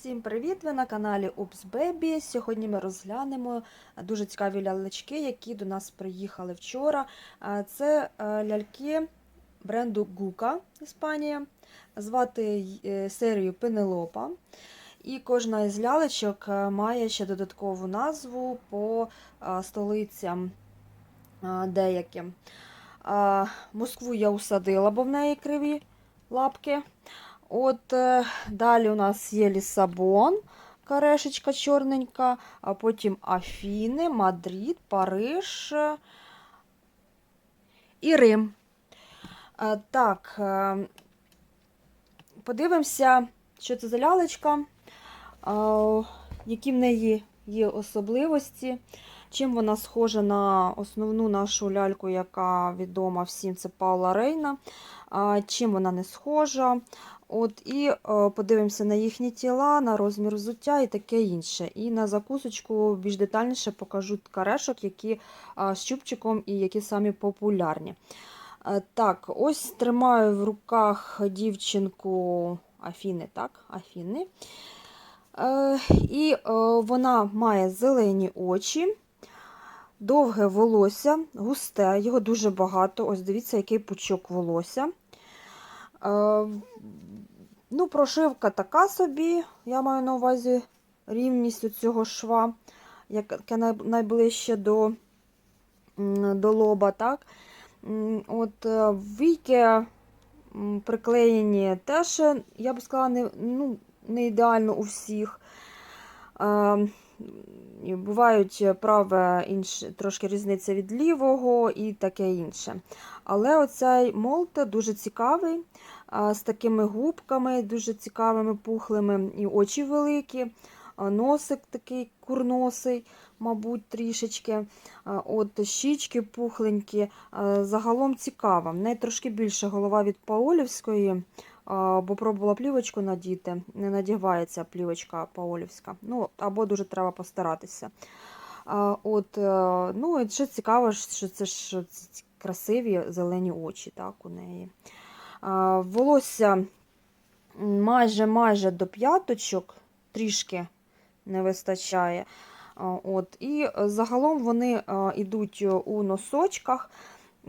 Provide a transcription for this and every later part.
Всім привіт! Ви на каналі Oops Baby. Сьогодні ми розглянемо дуже цікаві лялечки, які до нас приїхали вчора. Це е, ляльки бренду Гука Іспанія. Звати е, серію Пенелопа. І кожна із лялечок е, має ще додаткову назву по столицям деяким. Москву я усадила, бо в неї криві лапки. От е, далі у нас є Лісабон, карешечка чорненька, а потім Афіни, Мадрид, Париж е, і Рим. Е, Так, подивимося, що це за лялечка, які в неї є особливості. Чим вона схожа на основну нашу ляльку, яка відома всім, це Паула Рейна. Чим вона не схожа. От, І е, подивимося на їхні тіла, на розмір взуття і таке інше. І на закусочку більш детальніше покажу карешок, які а, з чубчиком і які самі популярні. Е, Так, ось тримаю в руках дівчинку Афіни, так, Афіни. Е, І е, вона має зелені очі, довге волосся, густе, його дуже багато. Ось дивіться, який пучок волосся. Е, Ну, прошивка така собі, я маю на увазі рівність цього шва, яке найближче до, до лоба. так. От е, війки приклеєні теж, е, я б сказала, не, ну, не ідеально у всіх. Е, Бувають праве інш, трошки різниця від лівого і таке інше. Але оцей молт дуже цікавий, з такими губками, дуже цікавими, пухлими, і очі великі, носик такий курносий, мабуть, трішечки. От щічки пухленькі. Загалом цікава. В неї трошки більше голова від Паолівської, бо пробувала плівочку надіти. Не надівається плівочка Паолівська. Ну, або дуже треба постаратися. От, е, ну, і ще цікаво, що це ж красиві зелені очі так, у неї. Волосся майже майже до п'яточок, трішки не вистачає. От, і е, загалом вони йдуть у носочках.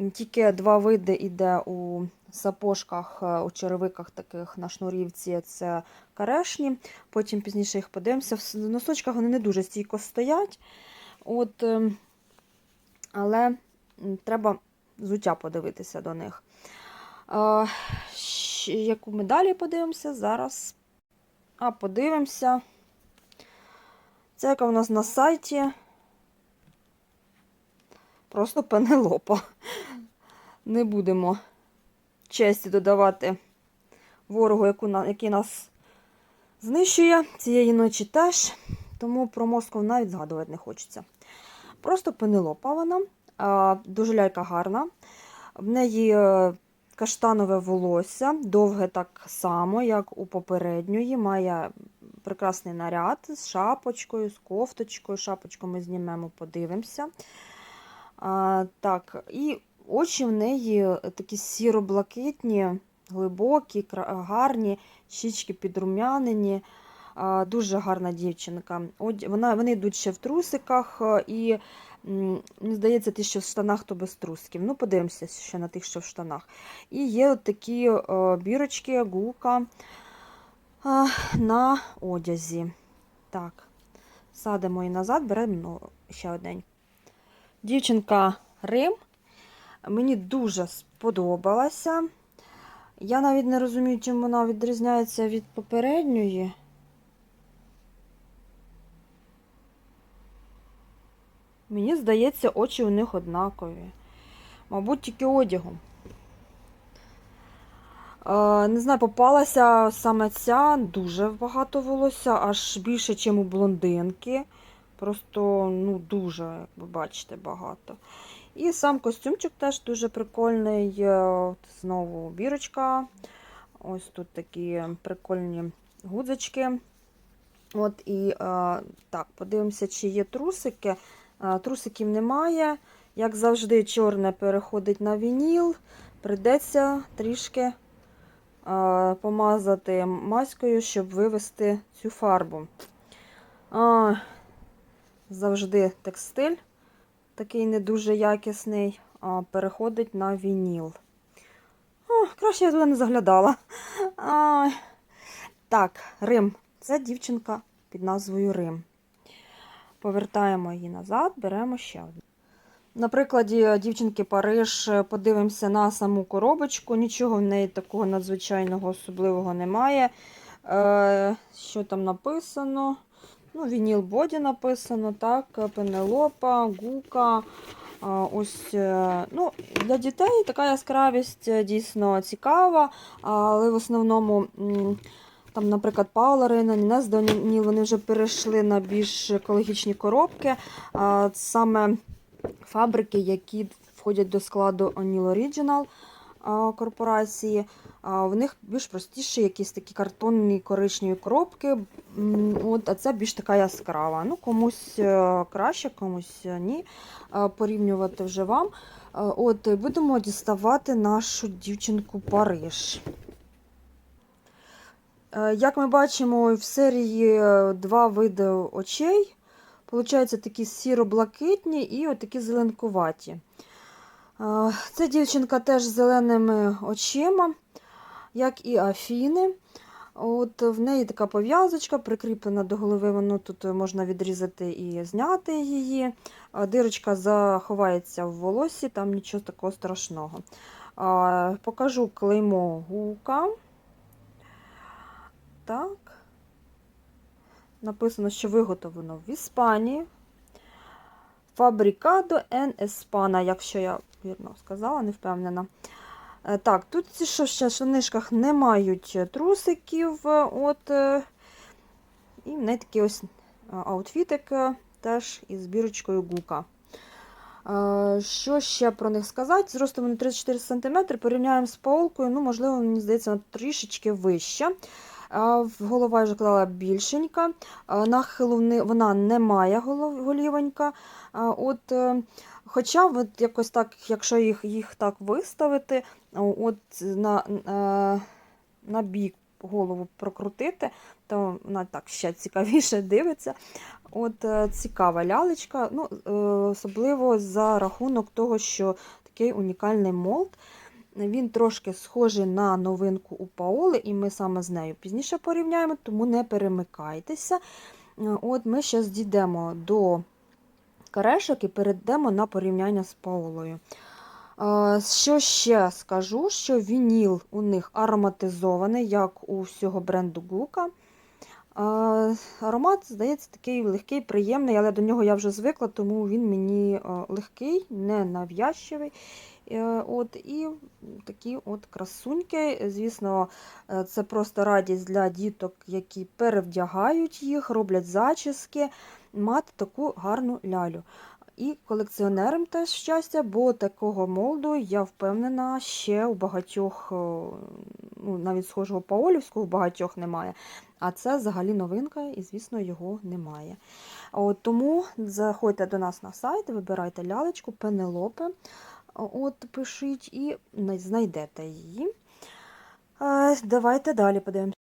Тільки два види йде у сапожках, е, у черевиках таких на шнурівці це карешні. Потім пізніше їх подивимося. В носочках вони не дуже стійко стоять. От, ем, але треба взуття подивитися до них. Яку ми далі подивимося зараз? А, подивимося. Це яка у нас на сайті. Просто пенелопа. Не будемо честі додавати ворогу, який нас знищує цієї ночі теж. Тому про Москву навіть згадувати не хочеться. Просто пенелопа вона. Дуже лялька гарна. В неї е, каштанове волосся, довге так само, як у попередньої. Має прекрасний наряд з шапочкою, з кофточкою. Шапочку ми знімемо, подивимося. А, так, і очі в неї такі сіро-блакитні, глибокі, гарні, щічки підрум'янені. Дуже гарна дівчинка. Вона, вони йдуть ще в трусиках, е, і мені здається, ті, що в штанах, то без трусків. Ну, подивимося ще на тих, що в штанах. І є от такі е, бірочки, гука е, на одязі. Так, садимо її назад, беремо ну, ще одненьку. Дівчинка Рим. Мені дуже сподобалася. Я навіть не розумію, чим вона відрізняється від попередньої. Мені здається, очі у них однакові. Мабуть, тільки одягом. Е, Не знаю, попалася саме ця дуже багато волосся, аж більше, ніж у блондинки. Просто, ну, дуже, як ви бачите, багато. І сам костюмчик теж дуже прикольний. От знову бірочка. Ось тут такі прикольні гудзички. От і е, так, подивимося, чи є трусики. Е, Трусиків немає. Як завжди, чорне переходить на вініл. Придеться трішки е, помазати маською, щоб вивести цю фарбу. Завжди текстиль, такий не дуже якісний, а, переходить на вініл. О, краще я туди не заглядала. А, так, Рим. Це дівчинка під назвою Рим. Повертаємо її назад, беремо ще одну. На прикладі дівчинки Париж е, подивимося на саму коробочку. Нічого в неї такого надзвичайного особливого немає. Е, що там написано? Ну, Вініл Боді написано, так, Пенелопа, Гука. Ось, е, ну, Для дітей така яскравість е, дійсно цікава, але в основному, там, наприклад, Паула Рейна, Нінес Доні, вони вже перейшли на більш екологічні коробки. Саме фабрики, які входять до складу O'Neill Original корпорації. В них більш простіші якісь такі картонні коричневі коробки. От, а це більш така яскрава. Ну, комусь е, краще, комусь е, ні. Порівнювати вже вам. От, будемо діставати нашу дівчинку Париж. Е, Як ми бачимо, в серії е, два види очей. Получаються такі сіро-блакитні і отакі зеленкуваті. Е, Ця дівчинка теж з зеленими очима, як і Афіни. От В неї така пов'язочка, прикріплена до голови, воно тут можна відрізати і зняти її. Дирочка заховається в волосі, там нічого такого страшного. Покажу клеймо гука. Так. Написано, що виготовлено в Іспанії. Фабрикадо en Espana, якщо я вірно сказала, не впевнена. Е, Так, тут ці штанишках не мають трусиків. е, От, е, і в неї такий ось аутфітик теж із бірочкою гука. Що ще про них сказати? Зростом вони 34 см, порівняємо з паулкою, ну, можливо, мені здається, вона трішечки вища. Голова, я вже казала, більшенька. Нахилу вона не має голівонька. От, хоча от якось так, якщо їх, їх так виставити, от на, е, на бік голову прокрутити, то вона так ще цікавіше дивиться. От е, Цікава лялечка, ну, е, особливо за рахунок того, що такий унікальний молд. Він трошки схожий на новинку у Паоли, і ми саме з нею пізніше порівняємо, тому не перемикайтеся. От Ми зараз дійдемо до карешок і перейдемо на порівняння з Паолою. Що ще скажу, що вініл у них ароматизований, як у всього бренду Гука. Аромат, здається, такий легкий, приємний, але до нього я вже звикла, тому він мені легкий, не нав'язчивий. Е, От, і такі от красуньки. Звісно, е, це просто радість для діток, які перевдягають їх, роблять зачіски, мати таку гарну лялю. І колекціонерам теж щастя, бо такого молду, я впевнена, ще у багатьох, е, ну, навіть схожого Паолівського, у багатьох немає. А це взагалі новинка, і, звісно, його немає. От, тому заходьте до нас на сайт, вибирайте лялечку, пенелопе. От пишіть і знайдете її. Е, Давайте далі подивимося.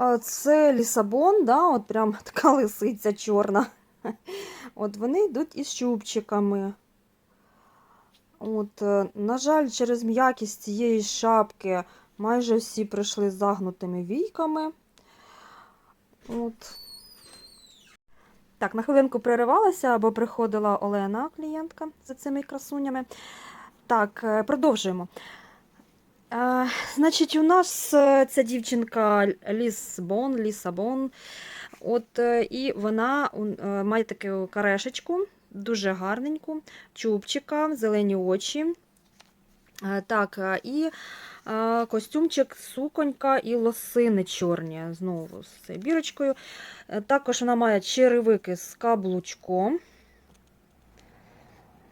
Е, Це Лісабон, да, от прям така лисиця чорна. От вони йдуть із чубчиками. От, е, на жаль, через м'якість цієї шапки майже всі прийшли з загнутими війками. От. Так, на хвилинку переривалася, бо приходила Олена, клієнтка, за цими красунями. Так, е, продовжуємо. Е, значить, у нас е, ця дівчинка Лісбон, Лісабон. От, е, і вона е, має таку карешечку, дуже гарненьку, чубчика, зелені очі. Е, Так, і костюмчик, суконька і лосини чорні, знову з бірочкою. Також вона має черевики з каблучком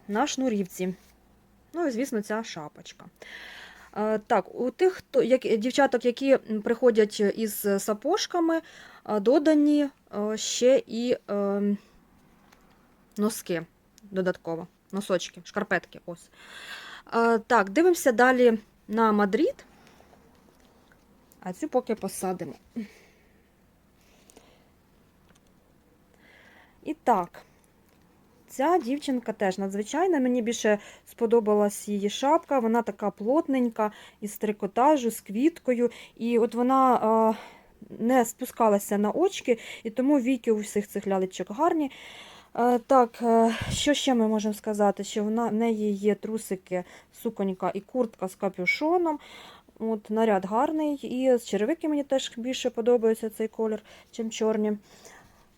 на шнурівці. Ну і, звісно, ця шапочка. Так, у тих хто, як, дівчаток, які приходять із сапожками, додані е, ще і е, носки додатково, носочки, шкарпетки. ось. Е, Так, дивимося далі на Мадрид. А цю поки посадимо. І так, ця дівчинка теж надзвичайна. Мені більше сподобалась її шапка. Вона така плотненька, із трикотажу, з квіткою. І от вона не спускалася на очки, і тому віки у всіх цих лялечок гарні. Е, так, е, що ще ми можемо сказати? Що в неї є трусики, суконька і куртка з капюшоном. От, наряд гарний. І з черевики мені теж більше подобається цей колір, чим чорні.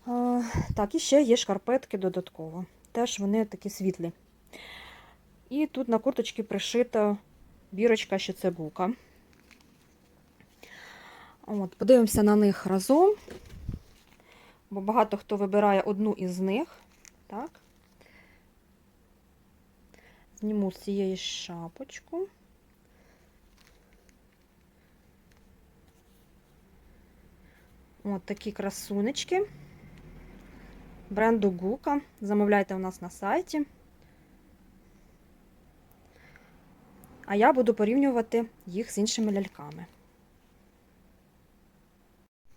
Е, так, і ще є шкарпетки додатково. Теж вони такі світлі. І тут на курточці пришита бірочка, що це бука. От, подивимося на них разом, бо багато хто вибирає одну із них. Так. Зніму з цієї шапочку. От такі красунечки. Бренду Гука. Замовляйте у нас на сайті. А я буду порівнювати їх з іншими ляльками.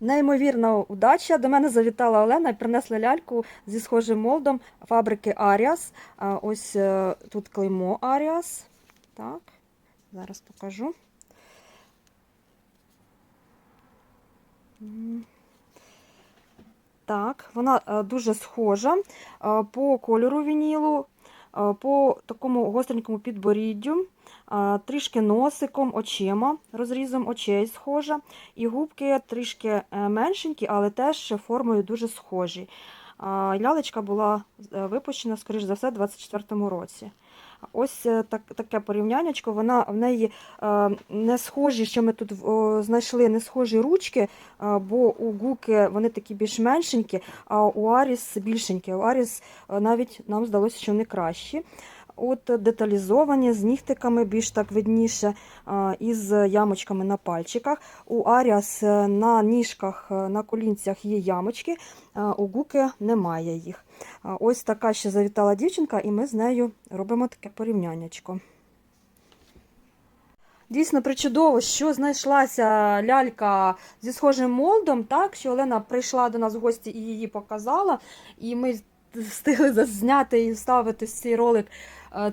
Неймовірна удача. До мене завітала Олена і принесла ляльку зі схожим молдом фабрики Аріас. Ось е, тут клеймо Аріас. Так, зараз покажу. Так, вона е, дуже схожа е, по кольору вінілу, по такому гостренькому підборіддю, е, трішки носиком, очима, розрізом очей схожа. І губки трішки е, меншенькі, але теж формою дуже схожі. Лялечка була е, випущена, скоріш за все, у 24-му році. Ось е, так, таке порівняннячко. Вона в неї е, не схожі, що ми тут знайшли, не схожі ручки, е, бо у гуки вони такі більш меншенькі, а у Аріс більшенькі. У Аріс навіть нам здалося, що вони кращі. От е, деталізовані з нігтиками більш так видніше, е, із ямочками на пальчиках. У Аріас е, на ніжках, е, на колінцях є ямочки, а у гуки немає їх. Ось така ще завітала дівчинка, і ми з нею робимо таке порівняннячко. Дійсно причудово, що знайшлася лялька зі схожим молдом, так, що Олена прийшла до нас в гості і її показала, і ми встигли зазняти і вставити цей ролик е,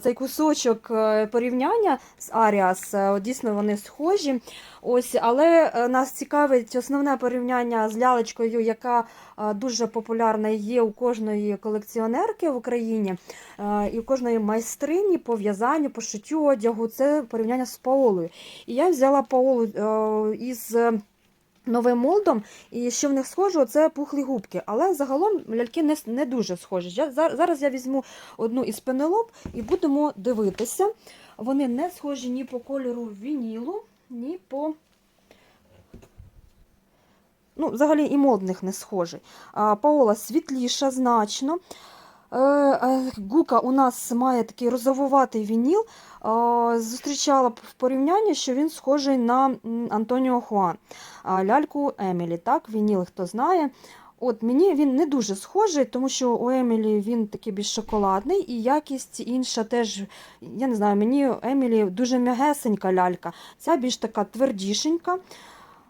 цей кусочок е, порівняння з Аріас. Е, Дійсно, вони схожі. Ось, але е, нас цікавить основне порівняння з лялечкою, яка е, дуже популярна є у кожної колекціонерки в Україні е, і у кожної майстрині по в'язанню, по шиттю одягу. Це порівняння з Паолою. І я взяла Паолу е, із. Новим молдом, і що в них схоже, це пухлі губки. Але загалом ляльки не, не дуже схожі. Я, зараз я візьму одну із пенелоп і будемо дивитися. Вони не схожі ні по кольору вінілу, ні по. Ну, взагалі і молд в них не схожий. А, Паола світліша значно. Е, Гука у нас має такий розовуватий вініл. Е, Зустрічала б в порівнянні, що він схожий на Антоніо Хуан, ляльку Емілі. Так, вініл хто знає. От Мені він не дуже схожий, тому що у Емілі він такий більш шоколадний, і якість інша теж, я не знаю, мені Емілі дуже м'ягесенька лялька. Ця більш така твердішенька.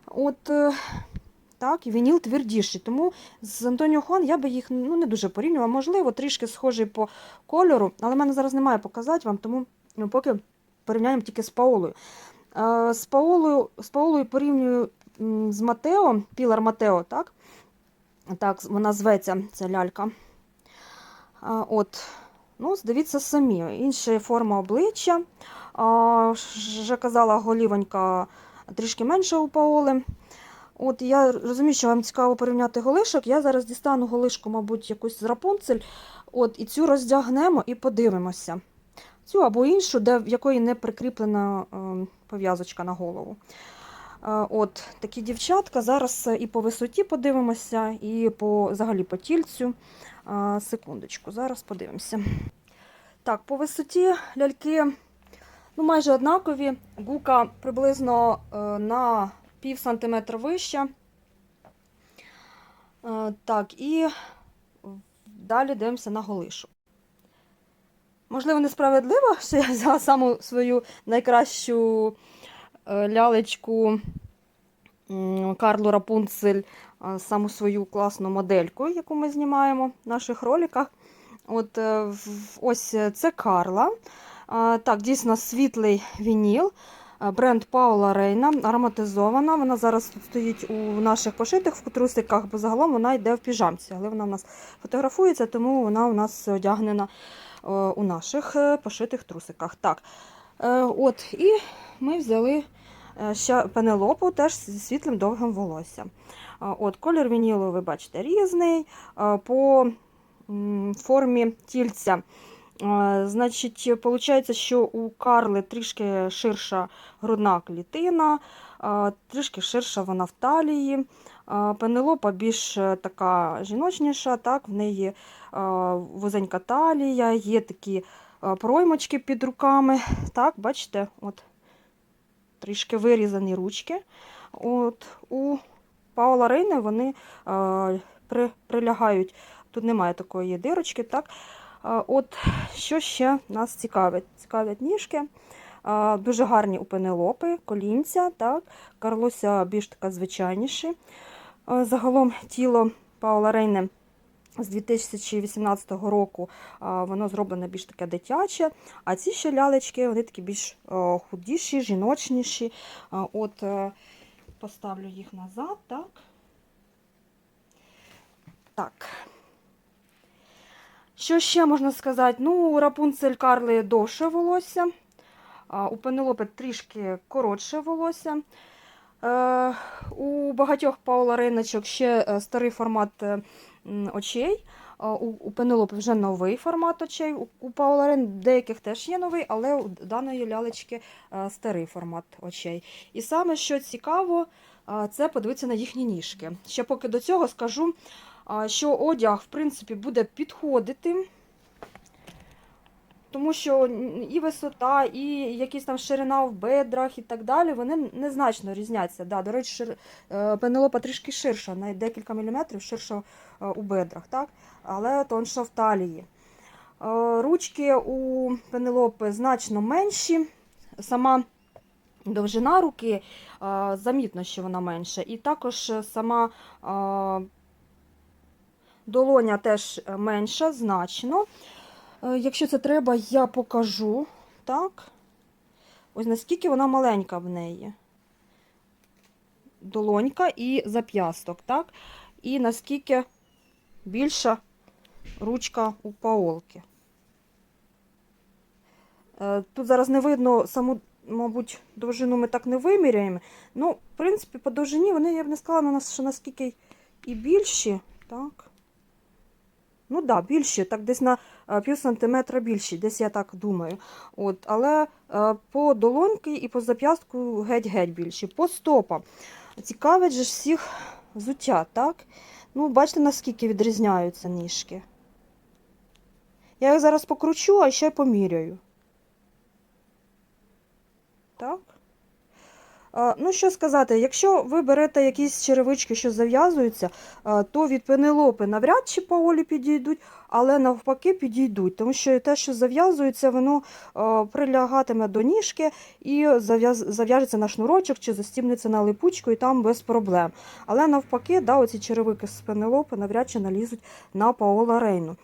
От, е, так, і вініл твердіший. Тому з Антоніо Хуан я би їх ну, не дуже порівнювала. Можливо, трішки схожий по кольору, але в мене зараз немає показати вам, тому ну, поки порівняємо тільки з Паолою. Е, З Паолою, з Паолою порівнюю з Матео, Пілар Матео, так? Так, вона зветься, ця лялька. А, От, ну, дивіться самі. Інша форма обличчя. А, Вже казала, голівонька трішки менша у Паоли. От я розумію, що вам цікаво порівняти голишок. Я зараз дістану голишку, мабуть, якусь з Рапунцель. От, і цю роздягнемо і подивимося. Цю або іншу, де, в якої не прикріплена е, пов'язочка на голову. Е, От такі дівчатка. Зараз і по висоті подивимося, і по взагалі по тільцю. Е, Секундочку, зараз подивимося. Так, по висоті ляльки ну, майже однакові. Гука приблизно е, на пів сантиметра вища. Е, Так, і далі дивимося на голишу. Можливо, несправедливо, що я взяла саму свою найкращу е, лялечку Карлу Рапунцель е, саму свою класну модельку, яку ми знімаємо в наших роликах. От ось це Карла. Так, дійсно світлий вініл. Е, Бренд Паула Рейна, ароматизована. Вона зараз стоїть у наших пошитих в трусиках, бо загалом вона йде в піжамці, але вона у нас фотографується, тому вона у нас одягнена е, у наших е, пошитих трусиках. Так, от, і ми взяли ще пенелопу теж зі світлим довгим волоссям. От, колір вінілу, ви бачите, різний. По формі тільця. Значить, виходить, що у Карли трішки ширша грудна клітина, трішки ширша вона в талії. Пенелопа більш е, така жіночніша, так, в неї вузенька талія, є такі проймочки під руками. Так, бачите, от трішки вирізані ручки. От, у Паула Рейни вони прилягають, тут немає такої дирочки. так. От що ще нас цікавить? Цікавлять ніжки. Дуже гарні у пенелопи, колінця, так. Карлося більш така звичайніші. Загалом тіло Паула Рейне з 2018 року воно зроблене більш таке дитяче, а ці ще лялечки вони такі більш худіші, жіночніші. От е, поставлю їх назад, так. Так. Що ще можна сказати? Ну, у Рапунцель Карли довше волосся, у Пенелопи трішки коротше волосся. Е, у багатьох Паула Рейночок ще е, старий формат е, очей. У, Пенелопи вже новий формат очей. У, Паула Рейн деяких теж є новий, але у даної лялечки старий формат очей. І саме що цікаво, це подивитися на їхні ніжки. Ще поки до цього скажу, що одяг, в принципі, буде підходити. Тому що і висота, і якісь там ширина в бедрах і так далі, вони незначно різняться. Да, до речі, шир... е, пенелопа трішки ширша, на декілька міліметрів ширша е, у бедрах, так? але тонша в талії. Е, Ручки у пенелопи значно менші. Сама довжина руки замітно, що вона менша. І також сама долоня теж менша, значно. Е, Якщо це треба, я покажу. Так. Ось наскільки вона маленька в неї. Долонька і зап'ясток, так? І наскільки більша ручка у паолки. Е, Тут зараз не видно саму, мабуть, довжину ми так не виміряємо. Ну, в принципі, по довжині вони, я б не сказала, що наскільки і більші. Так. Ну да, більші, так десь на е, пів сантиметра більші, десь я так думаю. От, але е, по долоньки і по зап'ястку геть-геть більші. По стопам. Цікавить же всіх взуття, так? Ну, бачите, наскільки відрізняються ніжки. Я їх зараз покручу, а ще й поміряю. Так. Ну, що сказати, якщо ви берете якісь черевички, що зав'язуються, то від пенелопи навряд чи паолі підійдуть, але навпаки підійдуть, тому що те, що зав'язується, воно прилягатиме до ніжки і зав'яжеться на шнурочок чи застібнеться на липучку, і там без проблем. Але навпаки, да, оці черевики з пенелопи навряд чи налізуть на паола Рейну.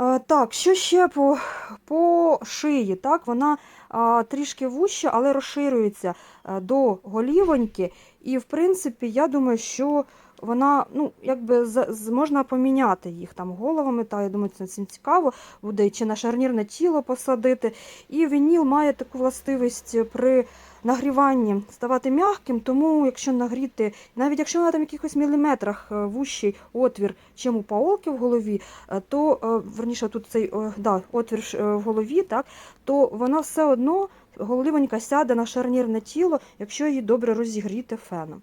А, Так, що ще по, по шиї? Так, вона а, трішки вуща, але розширюється а, до голівоньки. І, в принципі, я думаю, що вона, ну, якби можна поміняти їх там головами. Та я думаю, це цим цікаво буде чи на шарнірне тіло посадити. І вініл має таку властивість при нагріванні ставати м'яким, тому якщо нагріти, навіть якщо на там якихось міліметрах е, вущий отвір, чим у паолки в голові, е, то е, верніше тут цей да, отвір в голові, так, то вона все одно головонька сяде на шарнірне тіло, якщо її добре розігріти феном.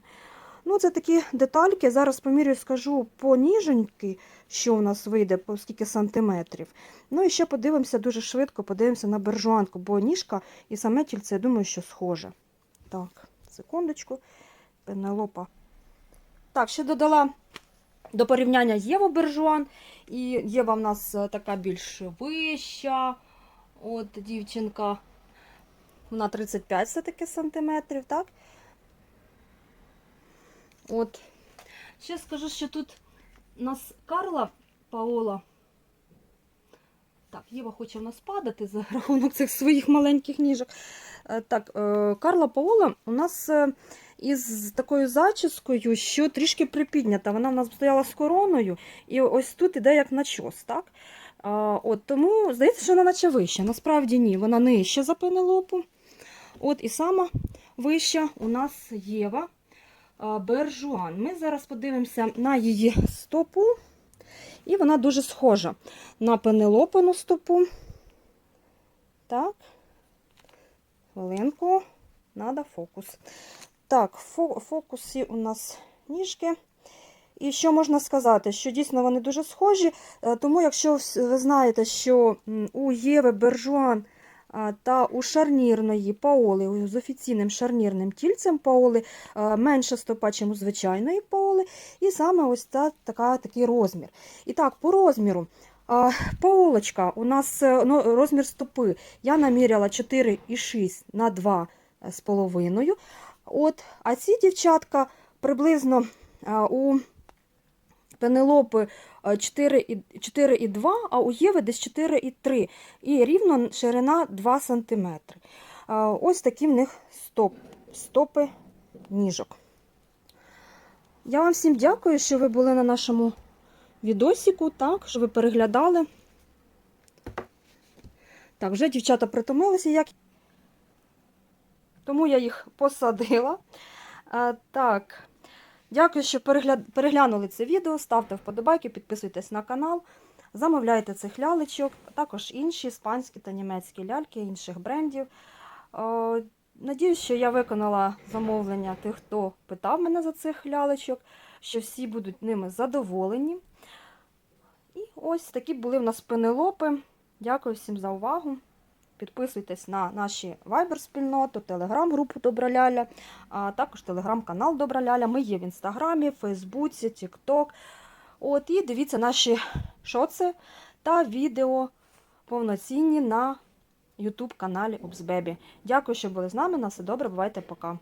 Ну, це такі детальки. Зараз помірю скажу по ніженьки, що у нас вийде, по скільки сантиметрів. Ну і ще подивимося дуже швидко, подивимося на бержуанку, бо ніжка і саме тільце, я думаю, що схоже. Так, секундочку. Пенелопа. Так, ще додала до порівняння Єву Бержуан. І Єва в нас е, така більш вища. От дівчинка. Вона 35 все-таки сантиметрів, так? От. Ще скажу, що тут у нас Карла Паола. Так, Єва хоче в нас падати за рахунок цих своїх маленьких ніжок. Е, Так, е, Карла Паола у нас е, із такою зачіскою, що трішки припіднята. Вона в нас стояла з короною, і ось тут іде як начос, так? От, тому здається, що вона наче вища. Насправді ні, вона нижча за пенелопу. От і сама вища у нас Єва Бержуан. Ми зараз подивимося на її стопу, і вона дуже схожа на пенелопину стопу. Так, хвилинку, надо фокус. Так, фо- фокусі у нас ніжки. І що можна сказати? Що дійсно вони дуже схожі. Е, Тому, якщо ви знаєте, що у Єви Бержуан та у шарнірної паоли, з офіційним шарнірним тільцем паоли, е, менша стопа, ніж у звичайної паоли, і саме ось та, така, такий розмір. І так, по розміру. Паолочка, у нас е, ну, розмір стопи. Я наміряла 4,6 на 2,5. От, а ці дівчатка приблизно у Пенелопи 4,2, 4,2, а у Єви десь 4,3. І рівно ширина 2 см. Ось такі в них стоп, стопи ніжок. Я вам всім дякую, що ви були на нашому відосіку, так, що ви переглядали. Так, вже дівчата притомилися, як. Тому я їх посадила. А, так. Дякую, що перегля... переглянули це відео. Ставте вподобайки, підписуйтесь на канал, замовляйте цих лялечок, також інші іспанські та німецькі ляльки інших брендів. Е, Надіюсь, що я виконала замовлення тих, хто питав мене за цих лялечок, що всі будуть ними задоволені. І ось такі були в нас пенелопи. Дякую всім за увагу. Підписуйтесь на наші вайбер-спільноту, телеграм-групу Добра Ляля, а також телеграм-канал Добра Ляля. Ми є в інстаграмі, Фейсбуці, Тікток. От, і дивіться наші шоци та відео повноцінні на YouTube каналі Обзбебі. Дякую, що були з нами. На все добре, бувайте, пока.